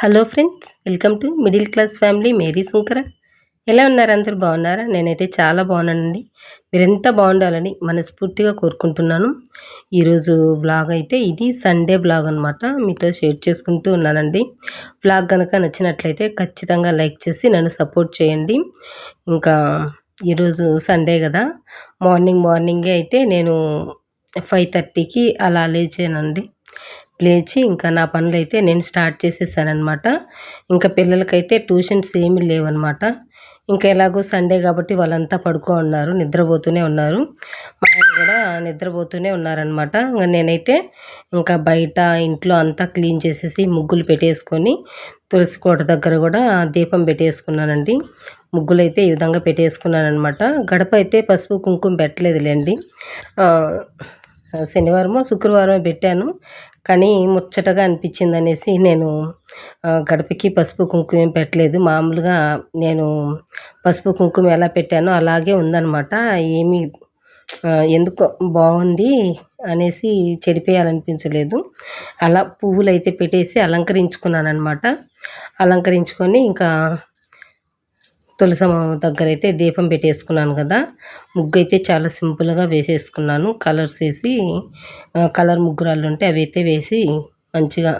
Hello friends welcome to middle class family Mary శంకర ఎలా ఉన్నారు అందరు? బాగున్నారా? నేనైతే చాలా బాగున్నానండి. మీరెంత బాగుండాలని మనస్ఫూర్తిగా కోరుకుంటున్నాను. ఈరోజు వ్లాగ్ అయితే ఇది సండే వ్లాగ్ అనమాట మీతో షేర్ చేసుకుంటూ ఉన్నానండి. వ్లాగ్ కనుక నచ్చినట్లయితే ఖచ్చితంగా లైక్ చేసి నన్ను సపోర్ట్ చేయండి. ఇంకా ఈరోజు సండే కదా. మార్నింగ్ మార్నింగే అయితే నేను ఫైవ్ థర్టీకి అలా లేచానండి. లేచి ఇంకా నా పనులు అయితే నేను స్టార్ట్ చేసేసానమాట ఇంకా పిల్లలకైతే ట్యూషన్స్ ఏమీ లేవన్నమాట. ఇంకా ఎలాగో సండే కాబట్టి వాళ్ళంతా పడుకో ఉన్నారు నిద్రపోతూనే ఉన్నారు. మా ఆయన కూడా నిద్రపోతూనే ఉన్నారనమాట ఇంకా నేనైతే ఇంకా బయట ఇంట్లో అంతా క్లీన్ చేసేసి ముగ్గులు పెట్టేసుకొని తులసి కోట దగ్గర కూడా దీపం పెట్టేసుకున్నానండి. ముగ్గులు అయితే ఈ విధంగా పెట్టేసుకున్నాను అనమాట గడప అయితే పసుపు కుంకుమ పెట్టలేదులేండి. శనివారమో శుక్రవారమే పెట్టాను. కానీ ముచ్చటగా అనిపించింది అనేసి నేను గడపకి పసుపు కుంకుమ ఏం పెట్టలేదు. మామూలుగా నేను పసుపు కుంకుమ ఎలా పెట్టానో అలాగే ఉందన్నమాట. ఏమీ ఎందుకో బాగుంది అనేసి చెడిపోయాలనిపించలేదు. అలా పువ్వులు అయితే పెట్టేసి అలంకరించుకున్నాను అనమాట అలంకరించుకొని ఇంకా తులసమ్మ దగ్గర అయితే దీపం పెట్టేసుకున్నాను కదా. ముగ్గు అయితే చాలా సింపుల్గా వేసేసుకున్నాను. కలర్స్ వేసి కలర్ ముగ్గురాళ్ళు ఉంటే అవి అయితే వేసి మంచిగా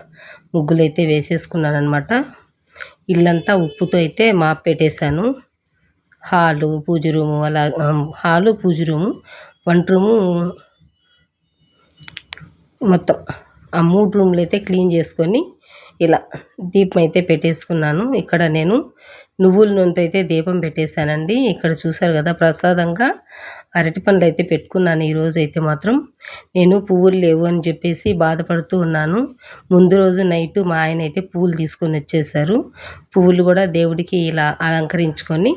ముగ్గులు అయితే వేసేసుకున్నాను అనమాట ఇల్లంతా ఉప్పుతో అయితే మాప్ పెట్టేశాను. హాలు పూజ రూము అలా హాలు పూజ రూము వంట రూము మొత్తం. ఆ మూడు రూమ్లు అయితే క్లీన్ చేసుకొని ఇలా దీపం అయితే పెట్టేసుకున్నాను. ఇక్కడ నేను నువ్వుల నూనెతో అయితే దీపం పెట్టేశానండి. ఇక్కడ చూసారు కదా ప్రసాదంగా అరటి పండ్లు అయితే పెట్టుకున్నాను ఈరోజు అయితే మాత్రం. నేను పువ్వులు లేవు అని చెప్పేసి బాధపడుతూ ఉన్నాను. ముందు రోజు నైట్ మా ఆయన అయితే పువ్వులు తీసుకొని వచ్చేసారు పువ్వులు కూడా దేవుడికి ఇలా అలంకరించుకొని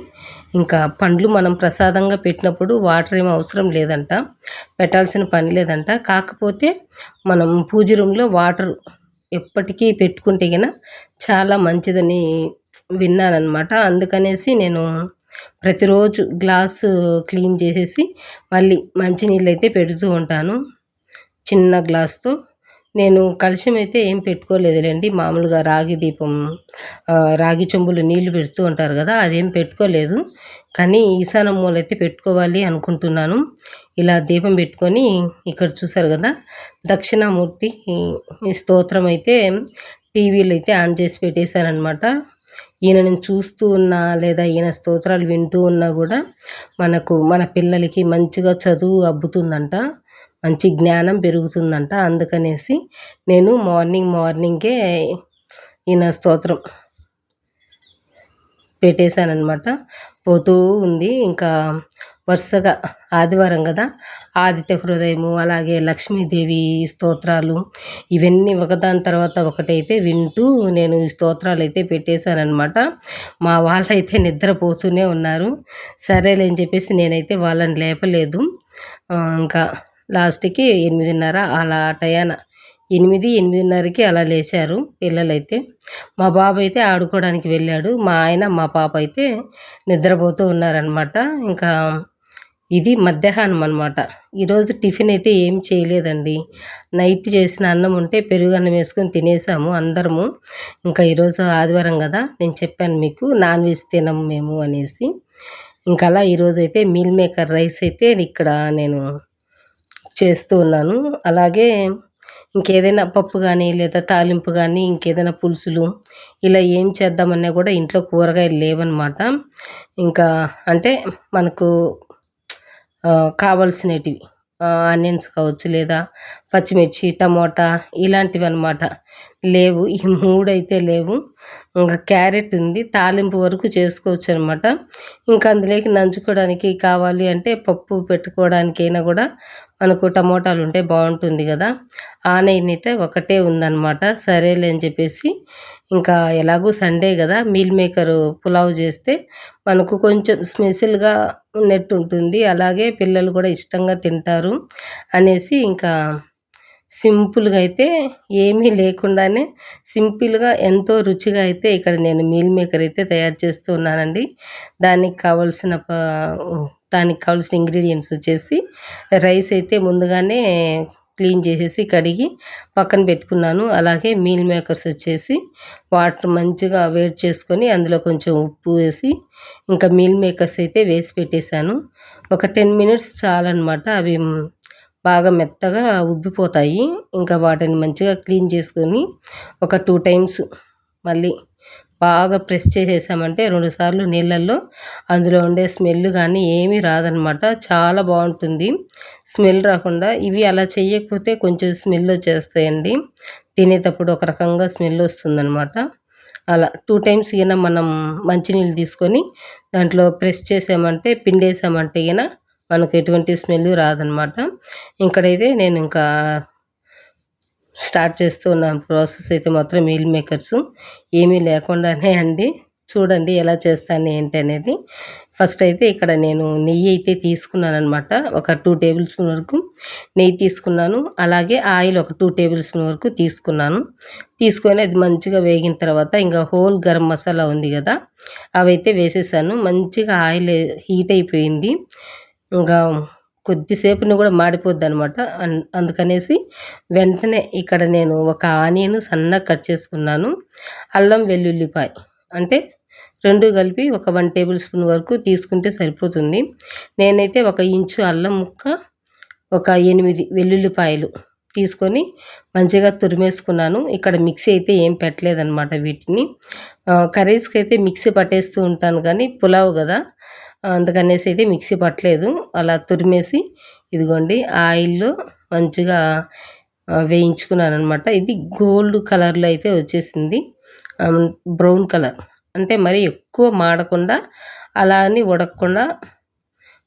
ఇంకా పండ్లు మనం ప్రసాదంగా పెట్టినప్పుడు వాటర్ ఏమి అవసరం లేదంట పెట్టాల్సిన పని లేదంట. కాకపోతే మనం పూజ రూమ్లో వాటర్ ఎప్పటికీ పెట్టుకుంటే కనుక చాలా మంచిదని విన్నానమాట అందుకనేసి నేను ప్రతిరోజు గ్లాసు క్లీన్ చేసేసి మళ్ళీ మంచినీళ్ళు అయితే పెడుతూ ఉంటాను. చిన్న గ్లాస్తో. నేను కలుషం అయితే ఏం పెట్టుకోలేదులేండి. మామూలుగా రాగి దీపం రాగి చెంబులు నీళ్ళు పెడుతూ ఉంటారు కదా అదేం పెట్టుకోలేదు. కానీ ఈశాన మూల అయితే పెట్టుకోవాలి అనుకుంటున్నాను. ఇలా దీపం పెట్టుకొని ఇక్కడ చూసారు కదా దక్షిణామూర్తి స్తోత్రం అయితే టీవీలో అయితే ఆన్ చేసి పెట్టేశానమాట ఈయనని చూస్తూ ఉన్నా లేదా ఈయన స్తోత్రాలు వింటూ ఉన్నా కూడా మనకు మన పిల్లలకి మంచిగా చదువు అబ్బుతుందంట మంచి జ్ఞానం పెరుగుతుందంట. అందుకనేసి నేను మార్నింగ్ మార్నింగే ఈయన స్తోత్రం పెట్టేశానమాట పోతూ ఉంది. ఇంకా వరుసగా ఆదివారం కదా? ఆదిత్య హృదయము అలాగే లక్ష్మీదేవి స్తోత్రాలు ఇవన్నీ ఒకదాని తర్వాత ఒకటైతే వింటూ నేను ఈ స్తోత్రాలు అయితే పెట్టేశానమాట మా వాళ్ళైతే నిద్రపోతూనే ఉన్నారు. సరేలే అని చెప్పేసి నేనైతే వాళ్ళని లేపలేదు. ఇంకా లాస్ట్కి ఎనిమిదిన్నర అలా టయాన ఎనిమిది ఎనిమిదిన్నరకి అలా లేచారు పిల్లలైతే. మా బాబు అయితే ఆడుకోవడానికి వెళ్ళాడు. మా ఆయన మా పాప అయితే నిద్రపోతూ ఉన్నారనమాట ఇంకా ఇది మధ్యాహ్నం అనమాట ఈరోజు టిఫిన్ అయితే ఏం చేయలేదండి. నైట్ చేసిన అన్నం ఉంటే పెరుగు అన్నం వేసుకొని తినేసాము అందరము. ఇంకా ఈరోజు ఆదివారం కదా నేను చెప్పాను మీకు నాన్ వెజ్ తినము మేము అనేసి. ఇంకా అలా ఈరోజు అయితే మీల్ మేకర్ రైస్ అయితే ఇక్కడ నేను చేస్తూ ఉన్నాను. అలాగే ఇంకేదైనా పప్పు కానీ లేదా తాలింపు కానీ ఇంకేదైనా పులుసులు ఇలా ఏం చేద్దామన్నా కూడా ఇంట్లో కూరగాయలు లేవన్నమాట. ఇంకా అంటే మనకు కావాల్సినవి. ఆనియన్స్ కావచ్చు లేదా పచ్చిమిర్చి టమోటా ఇలాంటివి అనమాట లేవు. ఈ మూడు అయితే లేవు. ఇంకా క్యారెట్ ఉంది. తాలింపు వరకు చేసుకోవచ్చు అనమాట ఇంకా అందులోకి నంచుకోవడానికి కావాలి అంటే పప్పు పెట్టుకోవడానికైనా కూడా మనకు టమోటాలు ఉంటే బాగుంటుంది కదా. ఆనియన్ అయితే ఒకటే ఉందన్నమాట. సరేలే అని చెప్పేసి ఇంకా ఎలాగో సండే కదా మీల్ మేకర్ పులావ్ చేస్తే మనకు కొంచెం స్పెషల్గా ఉన్నట్టు ఉంటుంది. అలాగే పిల్లలు కూడా ఇష్టంగా తింటారు అనేసి ఇంకా సింపుల్గా అయితే ఏమీ లేకుండానే సింపుల్గా ఎంతో రుచిగా అయితే ఇక్కడ నేను మీల్ మేకర్ అయితే తయారు చేస్తూ ఉన్నానండి. దానికి కావాల్సిన దానికి కావాల్సిన ఇంగ్రీడియంట్స్ వచ్చేసి రైస్ అయితే ముందుగానే క్లీన్ చేసేసి కడిగి పక్కన పెట్టుకున్నాను. అలాగే మీల్ మేకర్స్ వచ్చేసి వాటర్ మంచిగా వేడి చేసుకొని అందులో కొంచెం ఉప్పు వేసి ఇంకా మీల్ మేకర్స్ అయితే వేసి పెట్టేశాను. ఒక టెన్ మినిట్స్ చాలన్నమాట. అవి బాగా మెత్తగా ఉబ్బిపోతాయి. ఇంకా వాటిని మంచిగా క్లీన్ చేసుకొని ఒక టూ టైమ్స్ మళ్ళీ బాగా ప్రెస్ చేసేసామంటే రెండుసార్లు నీళ్ళల్లో అందులో ఉండే స్మెల్ కానీ ఏమీ రాదనమాట చాలా బాగుంటుంది. స్మెల్ రాకుండా ఇవి అలా చేయకపోతే కొంచెం స్మెల్ వచ్చేస్తాయండి. తినేటప్పుడు ఒక రకంగా స్మెల్ వస్తుందన్నమాట. అలా టూ టైమ్స్ ఈయన మనం మంచినీళ్ళు తీసుకొని దాంట్లో ప్రెస్ చేసామంటే పిండేసామంటే ఈయన మనకు ఎటువంటి స్మెల్ రాదనమాట ఇక్కడైతే నేను ఇంకా స్టార్ట్ చేస్తూ ఉన్నాను ప్రాసెస్ అయితే మాత్రం మీల్ మేకర్స్. ఏమీ లేకుండానే అండి. చూడండి ఎలా చేస్తాను ఏంటి అనేది. ఫస్ట్ అయితే ఇక్కడ నేను నెయ్యి అయితే తీసుకున్నాను అనమాట ఒక టూ టేబుల్ స్పూన్ వరకు నెయ్యి తీసుకున్నాను. అలాగే ఆయిల్ ఒక టూ టేబుల్ స్పూన్ వరకు తీసుకున్నాను. తీసుకొని అది మంచిగా వేగిన తర్వాత ఇంకా హోల్ గరం మసాలా ఉంది కదా అవైతే వేసేసాను. మంచిగా ఆయిల్ హీట్ అయిపోయింది. ఇంకా కొద్దిసేపుని కూడా మాడిపోద్ది అనమాట అందుకనేసి వెంటనే ఇక్కడ నేను ఒక ఆనియన్ సన్నగా కట్ చేసుకున్నాను. అల్లం వెల్లుల్లిపాయ అంటే రెండు కలిపి ఒక వన్ టేబుల్ స్పూన్ వరకు తీసుకుంటే సరిపోతుంది. నేనైతే ఒక ఇంచు అల్లం ముక్క ఒక ఎనిమిది వెల్లుల్లిపాయలు తీసుకొని మంచిగా తురిమేసుకున్నాను. ఇక్కడ మిక్సీ అయితే ఏం పెట్టలేదన్నమాట వీటిని. కర్రీస్కి అయితే మిక్సీ పట్టేస్తూ ఉంటాను కానీ పులావ్ కదా. అందుకనేసి అయితే మిక్సీ పట్టలేదు. అలా తురిమేసి ఇదిగోండి ఆయిల్లో మంచిగా వేయించుకున్నాను అనమాట ఇది గోల్డ్ కలర్లో అయితే వచ్చేసింది. Brown colour. అంటే మరి ఎక్కువ మాడకుండా అలా అని ఉడకకుండా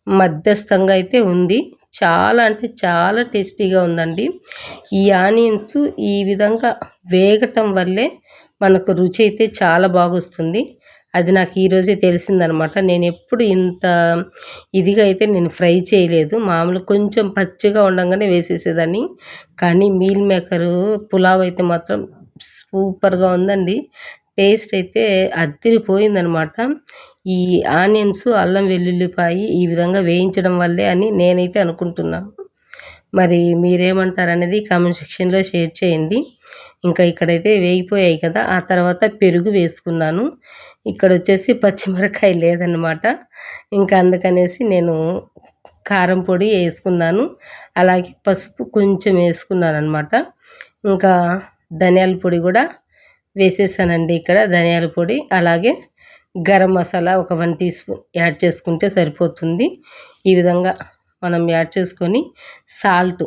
మధ్యస్థంగా అయితే ఉంది. చాలా అంటే చాలా టేస్టీగా ఉందండి. ఈ ఆనియన్స్ ఈ విధంగా వేగటం వల్లే మనకు రుచి అయితే చాలా బాగొస్తుంది. అది నాకు ఈరోజే తెలిసిందనమాట. నేను ఎప్పుడు ఇంత ఇదిగా అయితే నేను ఫ్రై చేయలేదు. మామూలు కొంచెం పచ్చిగా ఉండగానే వేసేసేదాన్ని. కానీ మీల్ మేకరు పులావ్ అయితే మాత్రం సూపర్గా ఉందండి. టేస్ట్ అయితే అదిరిపోయిందనమాట ఈ ఆనియన్స్ అల్లం వెల్లుల్లిపాయి ఈ విధంగా వేయించడం వల్లే అని నేనైతే అనుకుంటున్నాను. మరి మీరేమంటారనేది కామెంట్ సెక్షన్లో షేర్ చేయండి. ఇంకా ఇక్కడైతే వేగిపోయాయి కదా. ఆ తర్వాత పెరుగు వేసుకున్నాను. ఇక్కడ వచ్చేసి పచ్చిమిరకాయ లేదనమాట ఇంకా అందుకనేసి నేను కారం పొడి వేసుకున్నాను. అలాగే పసుపు కొంచెం వేసుకున్నాను అనమాట ఇంకా ధనియాల పొడి కూడా వేసేసానండి ఇక్కడ. ధనియాల పొడి అలాగే గరం మసాలా ఒక వన్ టీ స్పూన్ యాడ్ చేసుకుంటే సరిపోతుంది. ఈ విధంగా మనం యాడ్ చేసుకొని సాల్ట్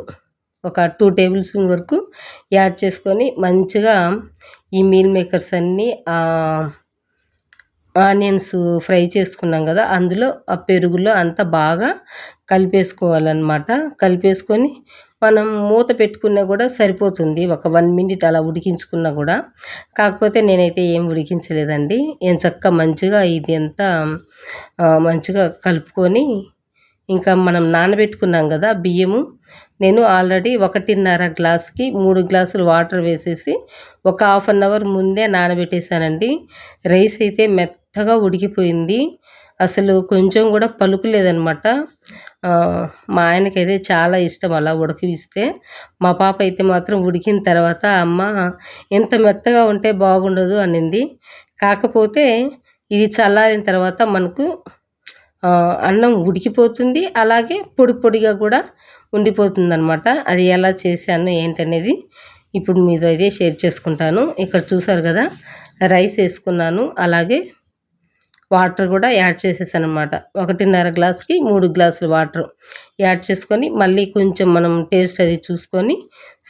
ఒక టూ టేబుల్ స్పూన్ వరకు యాడ్ చేసుకొని మంచిగా ఈ మీల్ మేకర్స్ అన్నీ ఆనియన్స్ ఫ్రై చేసుకున్నాం కదా అందులో ఆ పెరుగులో అంతా బాగా కలిపేసుకోవాలన్నమాట. కలిపేసుకొని మనం మూత పెట్టుకున్నా కూడా సరిపోతుంది. ఒక వన్ మినిట్ అలా ఉడికించుకున్నా కూడా. కాకపోతే నేనైతే ఏం ఉడికించలేదండి. ఏం చక్క మంచిగా ఇది అంతా మంచిగా కలుపుకొని ఇంకా మనం నానబెట్టుకున్నాం కదా బియ్యము నేను ఆల్రెడీ ఒకటిన్నర గ్లాస్కి మూడు గ్లాసులు వాటర్ వేసేసి ఒక హాఫ్ అన్ అవర్ ముందే నానబెట్టేశానండి. రైస్ అయితే మెత్తగా ఉడికిపోయింది. అసలు కొంచెం కూడా పలుకులేదనమాట మా ఆయనకైతే చాలా ఇష్టం అలా ఉడికిస్తే. మా పాప అయితే మాత్రం ఉడికిన తర్వాత అమ్మ ఎంత మెత్తగా ఉంటే బాగుండదు అనింది. కాకపోతే ఇది చల్లారిన తర్వాత మనకు అన్నం ఉడికిపోతుంది. అలాగే పొడి పొడిగా కూడా ఉండిపోతుంది అనమాట అది ఎలా చేశాను ఏంటనేది ఇప్పుడు మీతో అయితే షేర్ చేసుకుంటాను. ఇక్కడ చూసారు కదా రైస్ వేసుకున్నాను. అలాగే వాటర్ కూడా యాడ్ చేసేసాను అనమాట ఒకటిన్నర గ్లాస్కి మూడు గ్లాసులు వాటర్ యాడ్ చేసుకొని మళ్ళీ కొంచెం మనం టేస్ట్ అది చూసుకొని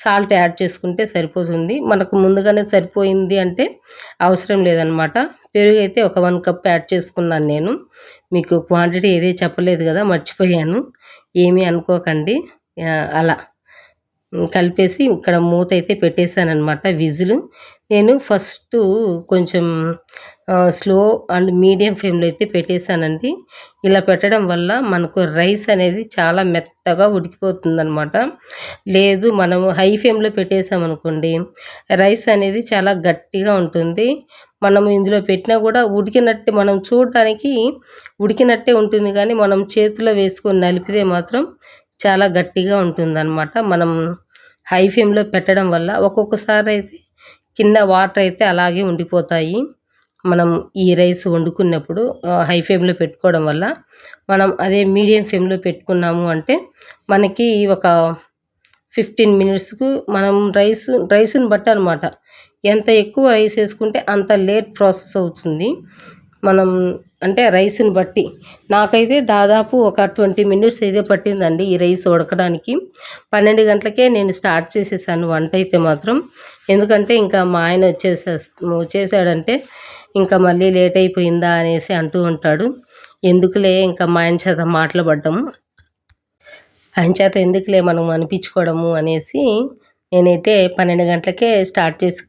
సాల్ట్ యాడ్ చేసుకుంటే సరిపోతుంది. మనకు ముందుగానే సరిపోయింది అంటే అవసరం లేదనమాట పెరుగు అయితే ఒక వన్ కప్ యాడ్ చేసుకున్నాను నేను. మీకు క్వాంటిటీ ఏదే చెప్పలేదు కదా మర్చిపోయాను. ఏమీ అనుకోకండి. అలా. కలిపేసి ఇక్కడ మూత అయితే పెట్టేశాను అనమాట విజిల్. నేను ఫస్ట్ కొంచెం స్లో అండ్ మీడియం ఫ్లేమ్లో అయితే పెట్టేశానండి. ఇలా పెట్టడం వల్ల మనకు రైస్ అనేది చాలా మెత్తగా ఉడికిపోతుందనమాట లేదు మనము హై ఫ్లేమ్లో పెట్టేసామనుకోండి రైస్ అనేది చాలా గట్టిగా ఉంటుంది. మనం ఇందులో పెట్టినా కూడా ఉడికినట్టే మనం చూడటానికి ఉడికినట్టే ఉంటుంది కానీ మనం చేతిలో వేసుకొని నలిపితే మాత్రం చాలా గట్టిగా ఉంటుందన్నమాట. మనం హై ఫ్లేమ్లో పెట్టడం వల్ల ఒక్కొక్కసారి అయితే కింద వాటర్ అయితే అలాగే ఉండిపోతాయి. మనం ఈ రైస్ వండుకున్నప్పుడు హై ఫ్లేమ్లో పెట్టుకోవడం వల్ల మనం అదే మీడియం ఫ్లేమ్లో పెట్టుకున్నాము అంటే మనకి ఒక ఫిఫ్టీన్ మినిట్స్కు మనం రైస్ రైస్ని బట్టి అనమాట ఎంత ఎక్కువ రైస్ వేసుకుంటే అంత లేట్ ప్రాసెస్ అవుతుంది. మనం అంటే రైస్ని బట్టి. నాకైతే దాదాపు ఒక ట్వంటీ మినిట్స్ అయితే పట్టిందండి ఈ రైస్ ఉడకడానికి. పన్నెండు గంటలకే నేను స్టార్ట్ చేసేసాను వంట అయితే మాత్రం. ఎందుకంటే ఇంకా మా ఆయన వచ్చేసే వచ్చేసాడంటే ఇంకా మళ్ళీ లేట్ అయిపోయిందా అనేసి అంటూ ఉంటాడు. ఎందుకులే ఇంకా మా ఆయన చేత మాటలు పడ్డము ఆయన చేత ఎందుకులే మనం అనిపించుకోవడము అనేసి నేనైతే పన్నెండు గంటలకే స్టార్ట్ చేసి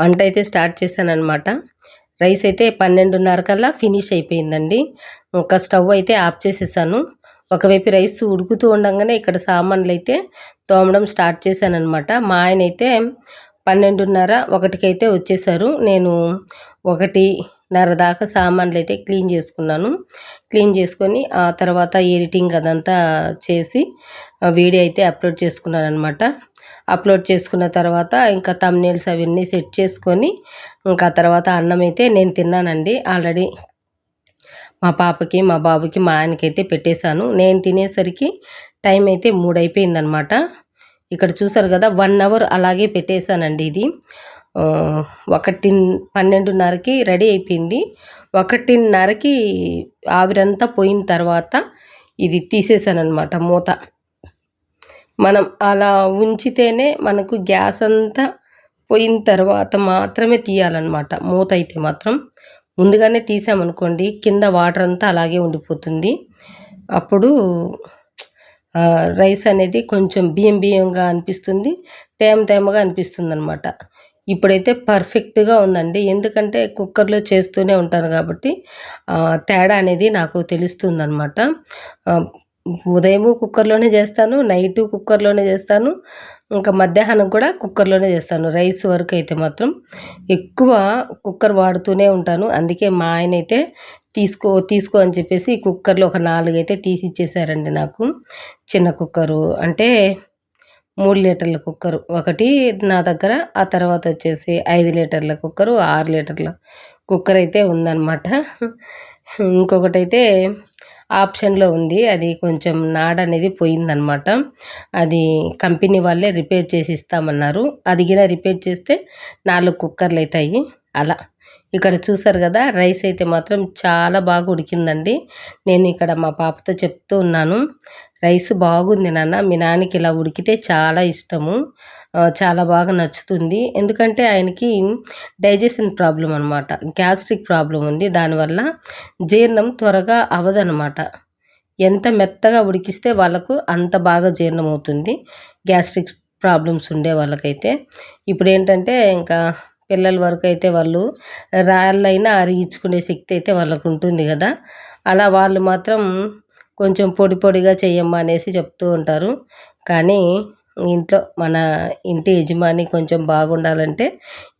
వంట అయితే స్టార్ట్ చేశానమాట రైస్ అయితే పన్నెండున్నర కల్లా ఫినిష్ అయిపోయిందండి. ఇంకా స్టవ్ అయితే ఆఫ్ చేసేసాను. ఒకవైపు రైస్ ఉడుకుతూ ఉండగానే ఇక్కడ సామాన్లు అయితే తోమడం స్టార్ట్ చేశానమాట మా ఆయన అయితే పన్నెండున్నర ఒకటికైతే వచ్చేసారు. నేను ఒకటిన్నర దాకా సామాన్లు అయితే క్లీన్ చేసుకున్నాను. క్లీన్ చేసుకొని ఆ తర్వాత ఎడిటింగ్ అదంతా చేసి వీడియో అయితే అప్లోడ్ చేసుకున్నాను అనమాట అప్లోడ్ చేసుకున్న తర్వాత ఇంకా తమ్నేల్స్ అవన్నీ సెట్ చేసుకొని ఇంకా తర్వాత అన్నం అయితే నేను తిన్నానండి. ఆల్రెడీ మా పాపకి మా బాబుకి మా ఆయనకైతే పెట్టేశాను. నేను తినేసరికి టైం అయితే మూడు అయిపోయిందనమాట ఇక్కడ చూసారు కదా వన్ అవర్ అలాగే పెట్టేశానండి ఇది. ఒకటి పన్నెండున్నరకి రెడీ అయిపోయింది. ఒకటిన్నరకి ఆవిరంతా పోయిన తర్వాత ఇది తీసేసాను మూత. మనం అలా ఉంచితేనే మనకు గ్యాస్ అంతా పోయిన తర్వాత మాత్రమే తీయాలన్నమాట. మూత అయితే మాత్రం. ముందుగానే తీసామనుకోండి కింద వాటర్ అంతా అలాగే ఉండిపోతుంది. అప్పుడు రైస్ అనేది కొంచెం బియ్యం బియ్యంగా అనిపిస్తుంది తేమ తేమగా అనిపిస్తుంది అనమాట ఇప్పుడైతే పర్ఫెక్ట్గా ఉందండి. ఎందుకంటే కుక్కర్లో చేస్తూనే ఉంటాను కాబట్టి తేడా అనేది నాకు తెలుస్తుంది అనమాట ఉదయము కుక్కర్లోనే చేస్తాను నైటు కుక్కర్లోనే చేస్తాను. ఇంకా మధ్యాహ్నం కూడా కుక్కర్లోనే చేస్తాను. రైస్ వరకు అయితే మాత్రం ఎక్కువ కుక్కర్ వాడుతూనే ఉంటాను. అందుకే మా ఆయన అయితే తీసుకో తీసుకో అని చెప్పేసి కుక్కర్లో ఒక నాలుగు అయితే తీసి ఇచ్చేసారండి నాకు. చిన్న కుక్కరు అంటే మూడు లీటర్ల కుక్కరు. ఒకటి నా దగ్గర ఆ తర్వాత వచ్చేసి ఐదు లీటర్ల కుక్కరు ఆరు లీటర్ల కుక్కర్ అయితే ఉందన్నమాట. ఇంకొకటి అయితే ఆప్షన్లో ఉంది. అది కొంచెం నాడ్ అనేది పోయిందనమాట అది కంపెనీ వాళ్ళే రిపేర్ చేసి ఇస్తామన్నారు. అది గిన రిపేర్ చేస్తే నాలుగు కుక్కర్లు అవుతాయి అలా. ఇక్కడ చూసారు కదా రైస్ అయితే మాత్రం చాలా బాగా ఉడికిందండి. నేను ఇక్కడ మా పాపతో చెప్తూ ఉన్నాను. రైస్ బాగుంది నాన్న. మీ నాన్నకి ఇలా ఉడికితే చాలా ఇష్టము. చాలా బాగా నచ్చుతుంది. ఎందుకంటే ఆయనకి డైజెషన్ ప్రాబ్లం అనమాట గ్యాస్ట్రిక్ ప్రాబ్లం ఉంది. దానివల్ల జీర్ణం త్వరగా అవ్వదనమాట ఎంత మెత్తగా ఉడికిస్తే వాళ్ళకు అంత బాగా జీర్ణం అవుతుంది. గ్యాస్ట్రిక్ ప్రాబ్లమ్స్ ఉండే వాళ్ళకైతే. ఇప్పుడు ఏంటంటే ఇంకా పిల్లల వరకు అయితే వాళ్ళు రాళ్ళైనా అరిగించుకునే శక్తి అయితే వాళ్ళకు ఉంటుంది కదా. అలా వాళ్ళు మాత్రం కొంచెం పొడి పొడిగా చేయమ్మా అనేసి చెప్తూ ఉంటారు. కానీ ఇంట్లో మన ఇంటి యజమాని కొంచెం బాగుండాలంటే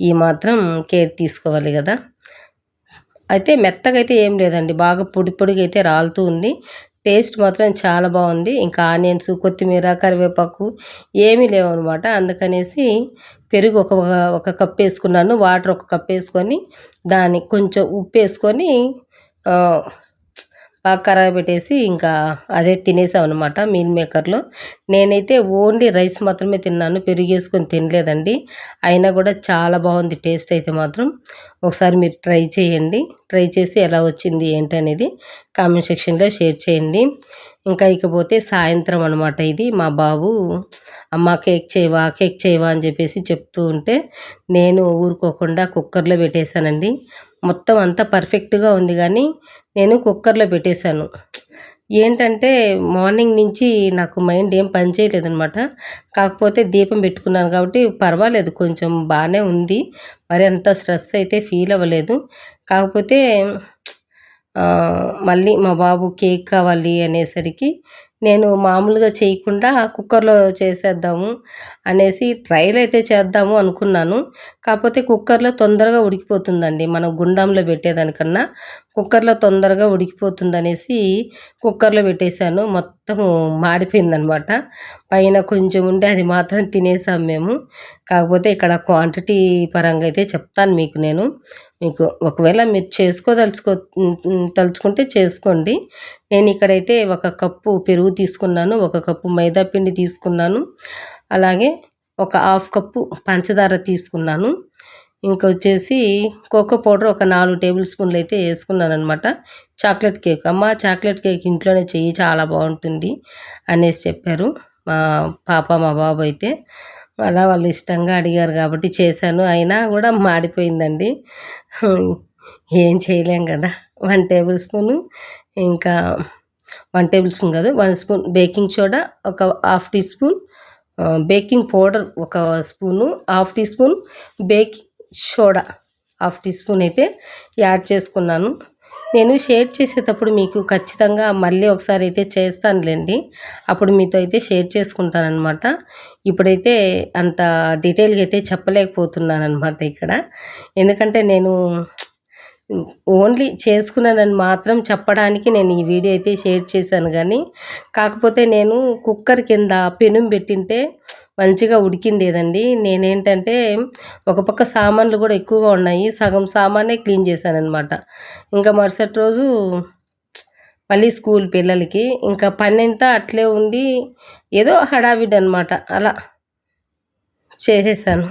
ఈ మాత్రం కేర్ తీసుకోవాలి కదా. అయితే మెత్తగా అయితే ఏం లేదండి. బాగా పొడి పొడిగా అయితే రాలుతూ ఉంది. టేస్ట్ మాత్రం చాలా బాగుంది. ఇంకా ఆనియన్స్ కొత్తిమీర కరివేపాకు ఏమీ లేవు అనమాట అందుకనేసి పెరుగు ఒక ఒక కప్ వేసుకున్నాను. వాటర్ ఒక కప్ వేసుకొని దానికి కొంచెం ఉప్పు వేసుకొని బాగా కరాయి పెట్టేసి ఇంకా అదే తినేసామన్నమాట మీల్ మేకర్లో. నేనైతే ఓన్లీ రైస్ మాత్రమే తిన్నాను పెరుగు వేసుకొని తినలేదండి. అయినా కూడా చాలా బాగుంది టేస్ట్ అయితే మాత్రం. ఒకసారి మీరు ట్రై చేయండి. ట్రై చేసి ఎలా వచ్చింది ఏంటనేది కామెంట్ సెక్షన్లో షేర్ చేయండి. ఇంకా ఇకపోతే సాయంత్రం అనమాట ఇది. మా బాబు అమ్మ కేక్ చేయవా కేక్ చేయవా అని చెప్పేసి చెప్తూ ఉంటే నేను ఊరుకోకుండా కుక్కర్లో పెట్టేశానండి. మొత్తం అంతా పర్ఫెక్ట్గా ఉంది కానీ నేను కుక్కర్లో పెట్టేశాను. ఏంటంటే మార్నింగ్ నుంచి నాకు మైండ్ ఏం పని చేయలేదనమాట కాకపోతే దీపం పెట్టుకున్నాను కాబట్టి పర్వాలేదు కొంచెం బాగానే ఉంది. మరి అంత స్ట్రెస్ అయితే ఫీల్ అవ్వలేదు. కాకపోతే మళ్ళీ మా బాబు కేక్ కావాలి అనేసరికి నేను మామూలుగా చేయకుండా కుక్కర్లో చేసేద్దాము అనేసి ట్రైల్ అయితే చేద్దాము అనుకున్నాను. కాకపోతే కుక్కర్లో తొందరగా ఉడికిపోతుందండి. మనం గుండంలో పెట్టేదానికన్నా కుక్కర్లో తొందరగా ఉడికిపోతుంది అనేసి కుక్కర్లో పెట్టేశాను. మొత్తం మాడిపోయిందనమాట. పైన కొంచెం ఉంటే అది మాత్రం తినేసాం మేము. కాకపోతే ఇక్కడ క్వాంటిటీ పరంగా అయితే చెప్తాను మీకు నేను. మీకు ఒకవేళ మీరు చేసుకోదలుచుకో తలుచుకుంటే చేసుకోండి. నేను ఇక్కడైతే ఒక కప్పు పెరుగు తీసుకున్నాను ఒక కప్పు మైదా పిండి తీసుకున్నాను అలాగే ఒక హాఫ్ కప్పు పంచదార తీసుకున్నాను. ఇంకా వచ్చేసి కోకో పౌడర్ ఒక నాలుగు టేబుల్ స్పూన్లు అయితే వేసుకున్నాను అనమాట చాక్లెట్ కేక్. అమ్మ చాక్లెట్ కేక్ ఇంట్లోనే చెయ్యి చాలా బాగుంటుంది అనేసి చెప్పారు మా పాప మా బాబు అయితే. అలా వాళ్ళు ఇష్టంగా అడిగారు కాబట్టి చేశాను. అయినా కూడా మాడిపోయిందండి. ఏం చేయలేం కదా. వన్ టేబుల్ స్పూను ఇంకా వన్ టేబుల్ స్పూన్ కాదు వన్ స్పూన్ బేకింగ్ సోడా ఒక half teaspoon baking powder ఒక spoon half teaspoon baking soda half teaspoon అయితే యాడ్ చేసుకున్నాను. నేను షేర్ చేసేటప్పుడు మీకు ఖచ్చితంగా మళ్ళీ ఒకసారి అయితే చేస్తానులేండి. అప్పుడు మీతో అయితే షేర్ చేసుకుంటానమాట ఇప్పుడైతే అంత డీటెయిల్గా అయితే చెప్పలేకపోతున్నాను అనమాట ఇక్కడ. ఎందుకంటే నేను ఓన్లీ చేసుకున్నానని మాత్రం చెప్పడానికి నేను ఈ వీడియో అయితే షేర్ చేశాను కానీ కాకపోతే నేను కుక్కర్ కింద పెనుం పెట్టింటే మంచిగా ఉడికిండేదండి. నేనేంటంటే ఒక పక్క సామాన్లు కూడా ఎక్కువగా ఉన్నాయి సగం సామానే క్లీన్ చేశాను అనమాట ఇంకా మరుసటి రోజు మళ్ళీ స్కూల్ పిల్లలకి ఇంకా పని అంతా అట్లే ఉంది ఏదో హడావిడి అనమాట అలా చేసేసాను.